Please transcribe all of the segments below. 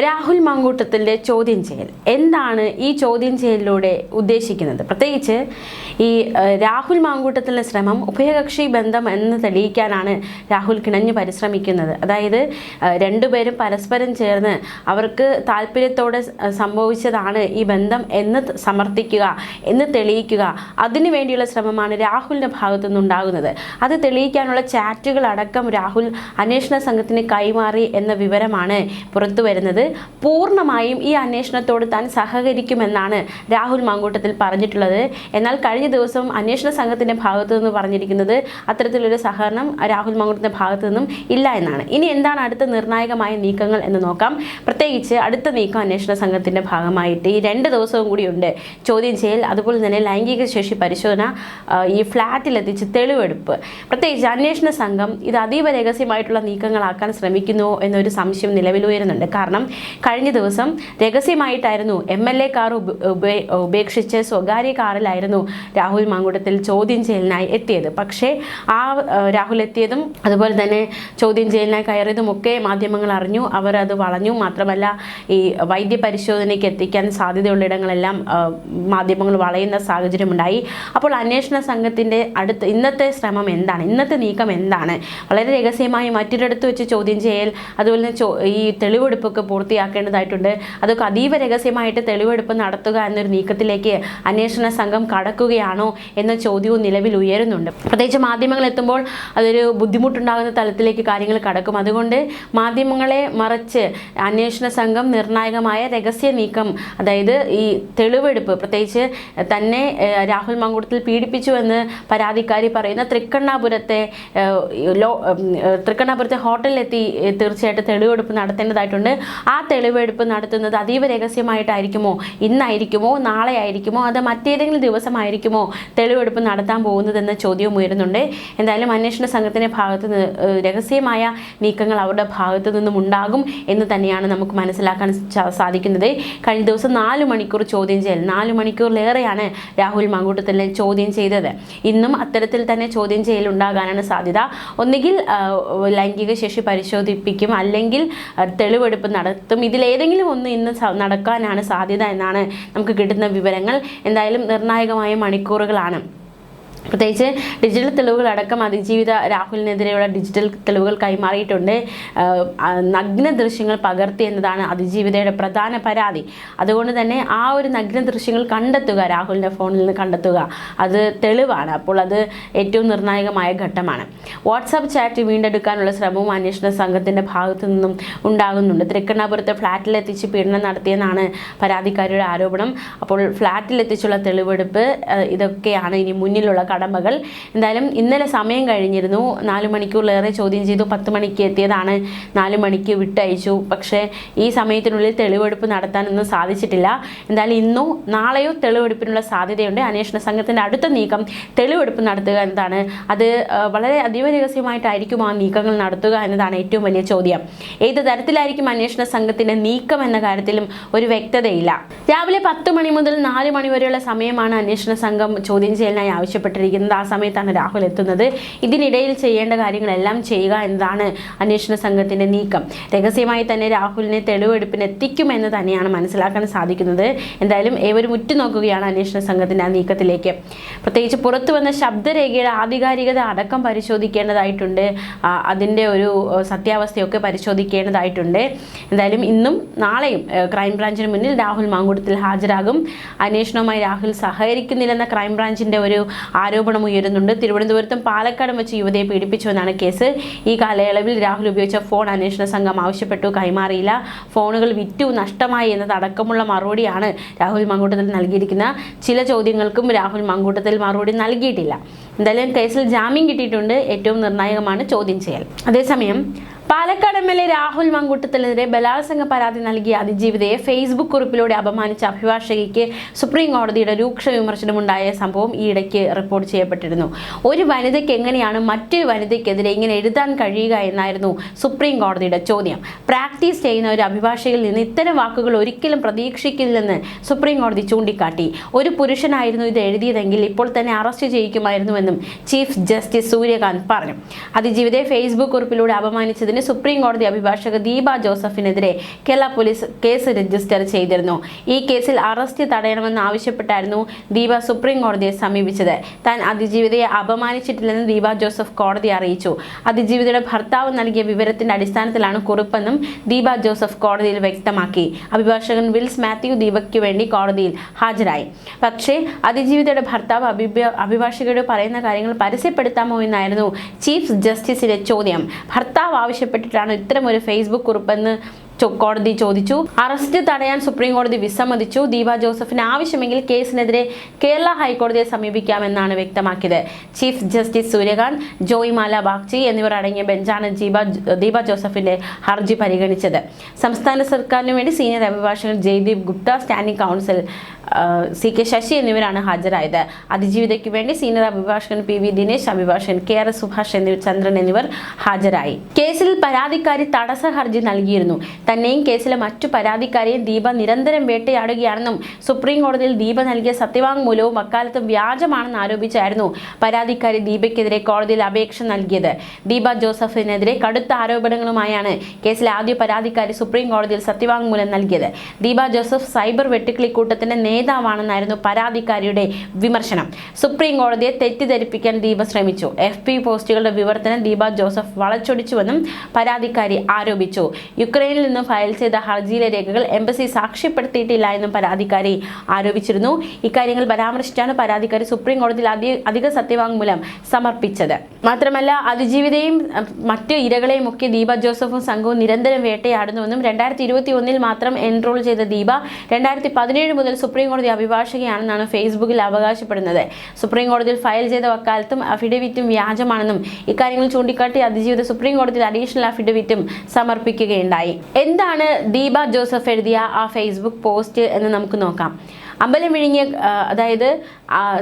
രാഹുൽ മാങ്കൂട്ടത്തിന്റെ ചോദ്യം ചെയ്യൽ. എന്താണ് ഈ ചോദ്യം ചെയ്യലിലൂടെ ഉദ്ദേശിക്കുന്നത്? പ്രത്യേകിച്ച് ഈ രാഹുൽ മാങ്കൂട്ടത്തിന്റെ ശ്രമം ഉഭയകക്ഷി ബന്ധം എന്ന് തെളിയിക്കാനാണ് രാഹുൽ കിണഞ്ഞു പരിശ്രമിക്കുന്നത്. അതായത് രണ്ടുപേരും പരസ്പരം ചേർന്ന് അവർക്ക് താല്പര്യത്തോടെ സംഭവിച്ചതാണ് ഈ ബന്ധം എന്ന് സമർത്ഥിക്കുക എന്ന് തെളിയിക്കുക. അതിനു വേണ്ടിയുള്ള ശ്രമമാണ് രാഹുലിന്റെ ഭാഗത്തു നിന്നുണ്ടാകുന്നത്. അത് തെളിയിക്കാനുള്ള ചാറ്റുകളടക്കം രാഹുൽ അന്വേഷണ സംഘത്തിന് കൈമാറി എന്ന വിവരമാണ് പുറത്തു വരുന്നത്. പൂർണമായും ഈ അന്വേഷണത്തോട് താൻ സഹകരിക്കുമെന്നാണ് രാഹുൽ മാങ്കൂട്ടത്തിൽ പറഞ്ഞിട്ടുള്ളത്. എന്നാൽ കഴിഞ്ഞ ദിവസം അന്വേഷണ സംഘത്തിന്റെ ഭാഗത്തു നിന്ന് പറഞ്ഞിരിക്കുന്നത് അത്തരത്തിലൊരു സഹകരണം രാഹുൽ മാങ്കൂട്ടത്തിന്റെ ഭാഗത്തു നിന്നും ഇല്ല എന്നാണ്. ഇനി എന്താണ് അടുത്ത നിർണായകമായ നീക്കങ്ങൾ എന്ന് നോക്കാം. പ്രത്യേകിച്ച് അടുത്ത നീക്കം അന്വേഷണ സംഘത്തിന്റെ ഭാഗമായിട്ട് ഈ രണ്ട് ദിവസവും കൂടിയുണ്ട് ചോദ്യം ചെയ്യൽ അതുപോലെ തന്നെ ലൈംഗിക ശേഷി പരിശോധന ഈ ഫ്ലാറ്റിലെത്തിച്ച് തെളിവെടുപ്പ്. പ്രത്യേകിച്ച് അന്വേഷണ സംഘം ഇത് അതീവ രഹസ്യമായിട്ടുള്ള നീക്കങ്ങളാക്കാൻ ശ്രമിക്കുന്നു എന്നൊരു സംശയം നിലവിൽ ഉയരുന്നുണ്ട്. കാരണം കഴിഞ്ഞ ദിവസം രഹസ്യമായിട്ടായിരുന്നു എം എൽ എ കാർ ഉപേക്ഷിച്ച് സ്വകാര്യ കാറിലായിരുന്നു രാഹുൽ മാങ്കുടത്തിൽ ചോദ്യം ചെയ്യലിനായി എത്തിയത്. പക്ഷേ ആ രാഹുൽ എത്തിയതും അതുപോലെ തന്നെ ചോദ്യം ചെയ്യലിനായി കയറിയതും ഒക്കെ മാധ്യമങ്ങൾ അറിഞ്ഞു. അവർ അത് വളഞ്ഞു. മാത്രമല്ല ഈ വൈദ്യ പരിശോധനയ്ക്ക് എത്തിക്കാൻ സാധ്യതയുള്ള ഇടങ്ങളെല്ലാം മാധ്യമങ്ങൾ വളയുന്ന സാഹചര്യമുണ്ടായി. അപ്പോൾ അന്വേഷണ സംഘത്തിന്റെ അടുത്ത് ഇന്നത്തെ ശ്രമം എന്താണ്? ഇന്നത്തെ നീക്കം എന്താണ്? വളരെ രഹസ്യമായി മറ്റൊരിടത്ത് വെച്ച് ചോദ്യം ചെയ്യൽ അതുപോലെ തന്നെ ഈ തെളിവെടുപ്പൊക്കെ പൂർത്തിയാക്കേണ്ടതായിട്ടുണ്ട്. അതൊക്കെ അതീവ രഹസ്യമായിട്ട് തെളിവെടുപ്പ് നടത്തുക എന്നൊരു നീക്കത്തിലേക്ക് അന്വേഷണ സംഘം കടക്കുകയാണോ എന്ന ചോദ്യവും നിലവിൽ ഉയരുന്നുണ്ട്. പ്രത്യേകിച്ച് മാധ്യമങ്ങൾ എത്തുമ്പോൾ അതൊരു ബുദ്ധിമുട്ടുണ്ടാകുന്ന തലത്തിലേക്ക് കാര്യങ്ങൾ കടക്കും. അതുകൊണ്ട് മാധ്യമങ്ങളെ മറച്ച് അന്വേഷണ സംഘം നിർണായകമായ രഹസ്യ നീക്കം അതായത് ഈ തെളിവെടുപ്പ് പ്രത്യേകിച്ച് തന്നെ രാഹുൽ മങ്കുടത്തിൽ പീഡിപ്പിച്ചു എന്ന് പരാതിക്കാരി പറയുന്ന തൃക്കണ്ണാപുരത്തെ ലോ തൃക്കണ്ണാപുരത്തെ ഹോട്ടലിലെത്തി തീർച്ചയായിട്ടും തെളിവെടുപ്പ് നടത്തേണ്ടതായിട്ടുണ്ട്. തെളിവെടുപ്പ് നടത്തുന്നത് അതീവ രഹസ്യമായിട്ടായിരിക്കുമോ? ഇന്നായിരിക്കുമോ? നാളെ ആയിരിക്കുമോ അത് മറ്റേതെങ്കിലും ദിവസമായിരിക്കുമോ തെളിവെടുപ്പ് നടത്താൻ പോകുന്നതെന്ന ചോദ്യവും ഉയരുന്നുണ്ട്. എന്തായാലും അന്വേഷണ സംഘത്തിന്റെ ഭാഗത്ത് രഹസ്യമായ നീക്കങ്ങൾ അവരുടെ ഭാഗത്തു നിന്നും ഉണ്ടാകും എന്ന് തന്നെയാണ് നമുക്ക് മനസ്സിലാക്കാൻ സാധിക്കുന്നത്. കഴിഞ്ഞ ദിവസം നാല് മണിക്കൂർ ചോദ്യം ചെയ്യൽ നാല് മണിക്കൂറിലേറെയാണ് രാഹുൽ മങ്കൂട്ടത്തിലെ ചോദ്യം ചെയ്തത്. ഇന്നും അത്തരത്തിൽ തന്നെ ചോദ്യം ചെയ്യൽ ഉണ്ടാകാനാണ് സാധ്യത. ഒന്നുകിൽ ആ, ലൈംഗിക ശേഷി പരിശോധിപ്പിക്കും അല്ലെങ്കിൽ തെളിവെടുപ്പ് തെളിവെടുപ്പ് നടത്തും. ഇതിലേതെങ്കിലും ഒന്ന് ഇന്ന് നടക്കാനാണ് സാധ്യത എന്നാണ് നമുക്ക് കിട്ടുന്ന വിവരങ്ങൾ. എന്തായാലും നിർണായകമായ മണിക്കൂറുകളാണ്. പ്രത്യേകിച്ച് ഡിജിറ്റൽ തെളിവുകൾ അടക്കം അതിജീവിത രാഹുലിനെതിരെയുള്ള ഡിജിറ്റൽ തെളിവുകൾ കൈമാറിയിട്ടുണ്ട്. നഗ്ന ദൃശ്യങ്ങൾ പകർത്തി എന്നതാണ് അതിജീവിതയുടെ പ്രധാന പരാതി. അതുകൊണ്ട് തന്നെ ആ ഒരു നഗ്ന ദൃശ്യങ്ങൾ കണ്ടെത്തുക രാഹുലിന്റെ ഫോണിൽ നിന്ന് കണ്ടെത്തുക അത് തെളിവാണ്. അപ്പോൾ അത് ഏറ്റവും നിർണായകമായ ഘട്ടമാണ്. വാട്സാപ്പ് ചാറ്റ് വീണ്ടെടുക്കാനുള്ള ശ്രമവും അന്വേഷണ സംഘത്തിന്റെ ഭാഗത്തു നിന്നും ഉണ്ടാകുന്നുണ്ട്. തൃക്കണ്ണാപുരത്തെ ഫ്ലാറ്റിലെത്തിച്ച് പീഡനം നടത്തിയെന്നാണ് പരാതിക്കാരിയുടെ ആരോപണം. അപ്പോൾ ഫ്ലാറ്റിലെത്തിച്ചുള്ള തെളിവെടുപ്പ് ഇതൊക്കെയാണ് ഇനി മുന്നിലുള്ള കടമകൾ. എന്തായാലും ഇന്നലെ സമയം കഴിഞ്ഞിരുന്നു. നാല് മണിക്കൂറിലേറെ ചോദ്യം ചെയ്തു. പത്ത് മണിക്ക് എത്തിയതാണ്. നാല് മണിക്ക് വിട്ടയച്ചു. പക്ഷേ ഈ സമയത്തിനുള്ളിൽ തെളിവെടുപ്പ് നടത്താനൊന്നും സാധിച്ചിട്ടില്ല. എന്തായാലും ഇന്നോ നാളെയോ തെളിവെടുപ്പിനുള്ള സാധ്യതയുണ്ട്. അന്വേഷണ സംഘത്തിന്റെ അടുത്ത നീക്കം തെളിവെടുപ്പ് നടത്തുക എന്നതാണ്. അത് വളരെ അതീവ രഹസ്യമായിട്ടായിരിക്കും ആ നീക്കങ്ങൾ നടത്തുക എന്നതാണ് ഏറ്റവും വലിയ ചോദ്യം. ഏത് തരത്തിലായിരിക്കും അന്വേഷണ സംഘത്തിന്റെ നീക്കം എന്ന കാര്യത്തിലും ഒരു വ്യക്തതയില്ല. രാവിലെ പത്ത് മണി മുതൽ നാല് മണി വരെയുള്ള സമയമാണ് അന്വേഷണ സംഘം ചോദ്യം ചെയ്യലിനായി ആവശ്യപ്പെട്ടിരിക്കുന്നത് ആ സമയത്താണ് രാഹുൽ എത്തുന്നത്. ഇതിനിടയിൽ ചെയ്യേണ്ട കാര്യങ്ങളെല്ലാം ചെയ്യുക എന്നതാണ് അന്വേഷണ സംഘത്തിന്റെ നീക്കം. രഹസ്യമായി തന്നെ രാഹുലിനെ തെളിവെടുപ്പിന് എത്തിക്കുമെന്ന് തന്നെയാണ് മനസ്സിലാക്കാൻ സാധിക്കുന്നത്. എന്തായാലും ഏവരും ഉറ്റുനോക്കുകയാണ് അന്വേഷണ സംഘത്തിന്റെ ആ നീക്കത്തിലേക്ക്. പ്രത്യേകിച്ച് പുറത്തു വന്ന ശബ്ദരേഖയുടെ ആധികാരികത അടക്കം പരിശോധിക്കേണ്ടതായിട്ടുണ്ട്. അതിന്റെ ഒരു സത്യാവസ്ഥയൊക്കെ പരിശോധിക്കേണ്ടതായിട്ടുണ്ട്. എന്തായാലും ഇന്നും നാളെയും ക്രൈംബ്രാഞ്ചിന് മുന്നിൽ രാഹുൽ മാങ്കൂട്ടത്തിൽ ഹാജരാകും. അന്വേഷണവുമായി രാഹുൽ സഹകരിക്കുന്നില്ലെന്ന ക്രൈംബ്രാഞ്ചിന്റെ ഒരു ഉയരുന്നുണ്ട്. തിരുവനന്തപുരത്തും പാലക്കാടും വെച്ച് യുവതിയെ പീഡിപ്പിച്ചുവെന്നാണ് കേസ്. ഈ കാലയളവിൽ രാഹുൽ ഉപയോഗിച്ച ഫോൺ അന്വേഷണ സംഘം ആവശ്യപ്പെട്ടു കൈമാറിയില്ല. ഫോണുകൾ വിറ്റു നഷ്ടമായി എന്നതടക്കമുള്ള മറുപടിയാണ് രാഹുൽ മങ്കൂട്ടത്തിൽ നൽകിയിരിക്കുന്ന. ചില ചോദ്യങ്ങൾക്കും രാഹുൽ മങ്കൂട്ടത്തിൽ മറുപടി നൽകിയിട്ടില്ല. എന്തായാലും കേസിൽ ജാമ്യം കിട്ടിയിട്ടുണ്ട്. ഏറ്റവും നിർണായകമാണ് ചോദ്യം ചെയ്യൽ. അതേസമയം Palakkad M L A Rahul മങ്കുട്ടത്തിനെതിരെ ബലാത്സംഗ പരാതി നൽകിയ അതിജീവിതയെ ഫേസ്ബുക്ക് കുറിപ്പിലൂടെ അപമാനിച്ച അഭിഭാഷകയ്ക്ക് സുപ്രീം കോടതിയുടെ രൂക്ഷ വിമർശനമുണ്ടായ സംഭവം ഈയിടയ്ക്ക് റിപ്പോർട്ട് ചെയ്യപ്പെട്ടിരുന്നു. ഒരു വനിതയ്ക്ക് എങ്ങനെയാണ് മറ്റൊരു വനിതയ്ക്കെതിരെ ഇങ്ങനെ എഴുതാൻ കഴിയുക എന്നായിരുന്നു സുപ്രീം കോടതിയുടെ ചോദ്യം. പ്രാക്ടീസ് ചെയ്യുന്ന ഒരു അഭിഭാഷകയിൽ നിന്ന് ഇത്തരം വാക്കുകൾ ഒരിക്കലും പ്രതീക്ഷിക്കില്ലെന്ന് സുപ്രീം കോടതി ചൂണ്ടിക്കാട്ടി. ഒരു പുരുഷനായിരുന്നു ഇത് എഴുതിയതെങ്കിൽ ഇപ്പോൾ തന്നെ അറസ്റ്റ് ചെയ്യിക്കുമായിരുന്നുവെന്നും ചീഫ് ജസ്റ്റിസ് സൂര്യകാന്ത് പറഞ്ഞു. അതിജീവിതയെ ഫേസ്ബുക്ക് കുറിപ്പിലൂടെ അപമാനിച്ചതിന് സുപ്രീം കോടതി അഭിഭാഷക ദീപ ജോസഫിനെതിരെ കേരള പോലീസ് കേസ് രജിസ്റ്റർ ചെയ്തിരുന്നു. ഈ കേസിൽ അറസ്റ്റ് തടയണമെന്ന് ആവശ്യപ്പെട്ടായിരുന്നു ദീപ സുപ്രീം കോടതിയെ സമീപിച്ചത്. താൻ അതിജീവിതയെ അപമാനിച്ചിട്ടില്ലെന്ന് ദീപ ജോസഫ് കോടതി അറിയിച്ചു. അതിജീവിതയുടെ ഭർത്താവ് നൽകിയ വിവരത്തിന്റെ അടിസ്ഥാനത്തിലാണ് കുറിപ്പെന്നും ദീപ ജോസഫ് കോടതിയിൽ വ്യക്തമാക്കി. അഭിഭാഷകൻ വിൽസ് മാത്യു ദീപയ്ക്ക് വേണ്ടി കോടതിയിൽ ഹാജരായി. പക്ഷേ അതിജീവിതയുടെ ഭർത്താവ് അഭിഭ അഭിഭാഷകയോട് പറയുന്ന കാര്യങ്ങൾ പരസ്യപ്പെടുത്താമോ എന്നായിരുന്നു ചീഫ് ജസ്റ്റിസിന്റെ ചോദ്യം. ഭർത്താവ് ആവശ്യപ്പെട്ടിട്ടാണ് ഒരു ഫേസ്ബുക്ക് കുറിപ്പെന്ന് കോടതി ചോദിച്ചു. അറസ്റ്റ് തടയാൻ സുപ്രീം കോടതി വിസമ്മതിച്ചു. ദീപ ജോസഫിന് ആവശ്യമെങ്കിൽ കേസിനെതിരെ കേരള ഹൈക്കോടതിയെ സമീപിക്കാമെന്നാണ് വ്യക്തമാക്കിയത്. ചീഫ് ജസ്റ്റിസ് സൂര്യകാന്ത് ജോയിമാല ബാഗ്ചി എന്നിവർ അടങ്ങിയ ബെഞ്ചാണ് ദീപ ദീപ ജോസഫിന്റെ ഹർജി പരിഗണിച്ചത്. സംസ്ഥാന സർക്കാരിനു വേണ്ടി സീനിയർ അഭിഭാഷകൻ Jaideep Gupta standing counsel C K Sasi എന്നിവരാണ് ഹാജരായത്. അതിജീവിതയ്ക്ക് വേണ്ടി സീനിയർ അഭിഭാഷകൻ പി വി ദിനേശ് അഭിഭാഷകൻ കെ ആർ സുഭാഷ് എന്നിവർ ചന്ദ്രൻ എന്നിവർ ഹാജരായി. കേസിൽ പരാതിക്കാരി തടസ്സ ഹർജി നൽകിയിരുന്നു. തന്നെയും കേസിലെ മറ്റു പരാതിക്കാരെയും ദീപ നിരന്തരം വേട്ടയാടുകയാണെന്നും സുപ്രീം കോടതിയിൽ ദീപ നൽകിയ സത്യവാങ്മൂലവും അക്കാലത്ത് വ്യാജമാണെന്ന് ആരോപിച്ചായിരുന്നു പരാതിക്കാരി ദീപയ്ക്കെതിരെ കോടതിയിൽ അപേക്ഷ നൽകിയത്. ദീപ ജോസഫിനെതിരെ കടുത്ത ആരോപണങ്ങളുമായാണ് കേസിലെ ആദ്യ പരാതിക്കാരി സുപ്രീം കോടതിയിൽ സത്യവാങ്മൂലം നൽകിയത്. ദീപ ജോസഫ് സൈബർ വെട്ടുക്കിളിക്കൂട്ടത്തിന്റെ നേതാവാണെന്നായിരുന്നു പരാതിക്കാരിയുടെ വിമർശനം. സുപ്രീം കോടതിയെ തെറ്റിദ്ധരിപ്പിക്കാൻ ദീപ ശ്രമിച്ചു. എഫ് പി പോസ്റ്റുകളുടെ വിവർത്തനം ദീപ ജോസഫ് വളച്ചൊടിച്ചുവെന്നും പരാതിക്കാരി ആരോപിച്ചു. യുക്രൈനിൽ നിന്ന് ഫയൽ ചെയ്ത ഹർജിയിലെ രേഖകൾ എംബസി സാക്ഷ്യപ്പെടുത്തിയിട്ടില്ല എന്നും പരാതിക്കാരി ആരോപിച്ചിരുന്നു. ഇക്കാര്യങ്ങൾ പരാമർശിച്ചാണ് പരാതിക്കാരി സുപ്രീം കോടതിയിൽ അധിക സത്യവാങ്മൂലം സമർപ്പിച്ചത്. മാത്രമല്ല അതിജീവിതയും മറ്റ് ഇരകളെയും ഒക്കെ ദീപ ജോസഫും സംഘവും നിരന്തരം വേട്ടയാടുന്നുവെന്നും രണ്ടായിരത്തി ഇരുപത്തി ഒന്നിൽ മാത്രം എൻറോൾ ചെയ്ത ദീപ രണ്ടായിരത്തി പതിനേഴ് മുതൽ സുപ്രീം കോടതി അഭിഭാഷകയാണെന്നാണ് ഫേസ്ബുക്കിൽ അവകാശപ്പെടുന്നത്. സുപ്രീം കോടതിയിൽ ഫയൽ ചെയ്ത വക്കാലത്തും അഫിഡവിറ്റും വ്യാജമാണെന്നും ഇക്കാര്യങ്ങൾ ചൂണ്ടിക്കാട്ടി അതിജീവിത സുപ്രീം കോടതിയിൽ അഡീഷണൽ അഫിഡവിറ്റും സമർപ്പിക്കുകയുണ്ടായി. എന്താണ് ദീപ ജോസഫ് എഴുതിയ ആ ഫേസ്ബുക്ക് പോസ്റ്റ് എന്ന് നമുക്ക് നോക്കാം. അമ്പലം വിഴുങ്ങിയ അതായത്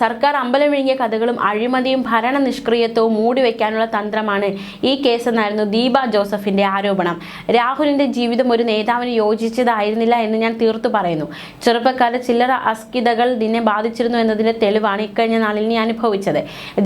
സർക്കാർ അമ്പലം വിഴുങ്ങിയ കഥകളും അഴിമതിയും ഭരണ നിഷ്ക്രിയത്വവും മൂടി മൂടിവെക്കാനുള്ള തന്ത്രമാണ് ഈ കേസെന്നായിരുന്നു ദീപ ജോസഫിന്റെ ആരോപണം. രാഹുലിന്റെ ജീവിതം ഒരു നേതാവിന് യോജിച്ചതായിരുന്നില്ല എന്ന് ഞാൻ തീർത്തു പറയുന്നു. ചെറുപ്പക്കാരുടെ ചില്ലറ അസ്കിതകൾ നിന്നെ ബാധിച്ചിരുന്നു എന്നതിന്റെ തെളിവാണ് ഇക്കഴിഞ്ഞ നാളിൽ നീ അനുഭവിച്ചത്.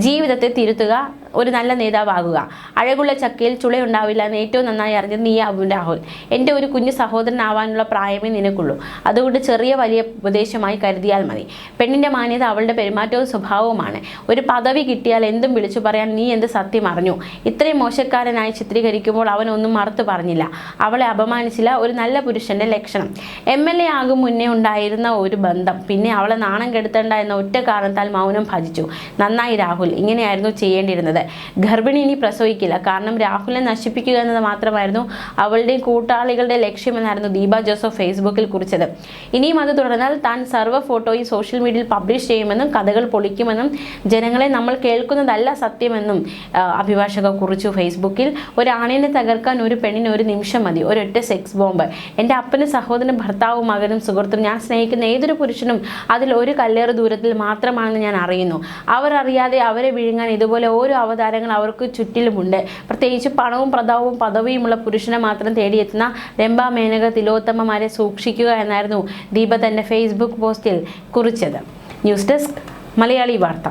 ജീവിതത്തെ തിരുത്തുക ഒരു നല്ല നേതാവാകുക. അഴകുള്ള ചക്കയിൽ ചുളയുണ്ടാവില്ല എന്ന് ഏറ്റവും നന്നായി അറിഞ്ഞത് നീ ആവും രാഹുൽ എന്റെ ഒരു കുഞ്ഞു സഹോദരനാവാനുള്ള പ്രായമേ നിനക്കുള്ളൂ. അതുകൊണ്ട് ചെറിയ വലിയ ഉപദേശമായി കരുതിയാൽ മതി. പെണ്ണിന്റെ മാന്യത അവളുടെ പെരുമാറ്റവും സ്വഭാവവുമാണ്. ഒരു പദവി കിട്ടിയാൽ എന്തും വിളിച്ചു പറയാൻ നീ എന്ത് സത്യം അറിഞ്ഞു? ഇത്രയും മോശക്കാരനായി ചിത്രീകരിക്കുമ്പോൾ അവനൊന്നും മറുത്തു പറഞ്ഞില്ല. അവളെ അപമാനിച്ചില്ല. ഒരു നല്ല പുരുഷന്റെ ലക്ഷണം. എം എൽ എ ആകും മുന്നേ ഉണ്ടായിരുന്ന ഒരു ബന്ധം. പിന്നെ അവളെ നാണം കെടുത്തേണ്ട എന്ന ഒറ്റ കാരണത്താൽ മൗനം ഭജിച്ചു. നന്നായി രാഹുൽ ഇങ്ങനെയായിരുന്നു ചെയ്യേണ്ടിയിരുന്നത്. ഗർഭിണി ഇനി പ്രസവിക്കില്ല. കാരണം രാഹുലിനെ നശിപ്പിക്കുക എന്നത് മാത്രമായിരുന്നു അവളുടെയും കൂട്ടാളികളുടെ ലക്ഷ്യമെന്നായിരുന്നു ദീപ ജോസഫ് ഫേസ്ബുക്കിൽ കുറിച്ചത്. ഇനിയും അത് തുടർന്നാൽ താൻ സർവ ഫോട്ടോയും സോഷ്യൽ മീഡിയയിൽ പബ്ലിഷ് ചെയ്യുമെന്നും കഥകൾ പൊളിക്കുമെന്നും ജനങ്ങളെ നമ്മൾ കേൾക്കുന്നതല്ല സത്യമെന്നും അഭിഭാഷക കുറിച്ചു ഫേസ്ബുക്കിൽ. ഒരു തകർക്കാൻ ഒരു പെണ്ണിന് ഒരു നിമിഷം മതി. ഒരൊറ്റ സെക്സ് ബോംബ്. എന്റെ അപ്പനും സഹോദരനും ഭർത്താവും മകനും സുഹൃത്തും ഞാൻ സ്നേഹിക്കുന്ന ഏതൊരു പുരുഷനും അതിൽ ഒരു കല്ലേറ് ദൂരത്തിൽ മാത്രമാണെന്ന് ഞാൻ അറിയുന്നു. അവർ അറിയാതെ അവരെ വിഴുങ്ങാൻ ഇതുപോലെ ഓരോ അവതാരങ്ങൾ അവർക്ക് ചുറ്റിലുമുണ്ട്. പ്രത്യേകിച്ച് പണവും പ്രതാവും പദവിയുമുള്ള പുരുഷനെ മാത്രം തേടിയെത്തുന്ന രംഭ മേനക തിലോത്തമ്മമാരെ സൂക്ഷിക്കുക എന്നായിരുന്നു ദീപ തന്റെ ഫേസ്ബുക്ക് പോസ്റ്റിൽ കുറിച്ചത്. ന്യൂസ് ഡെസ്ക് മലയാളി വാർത്ത.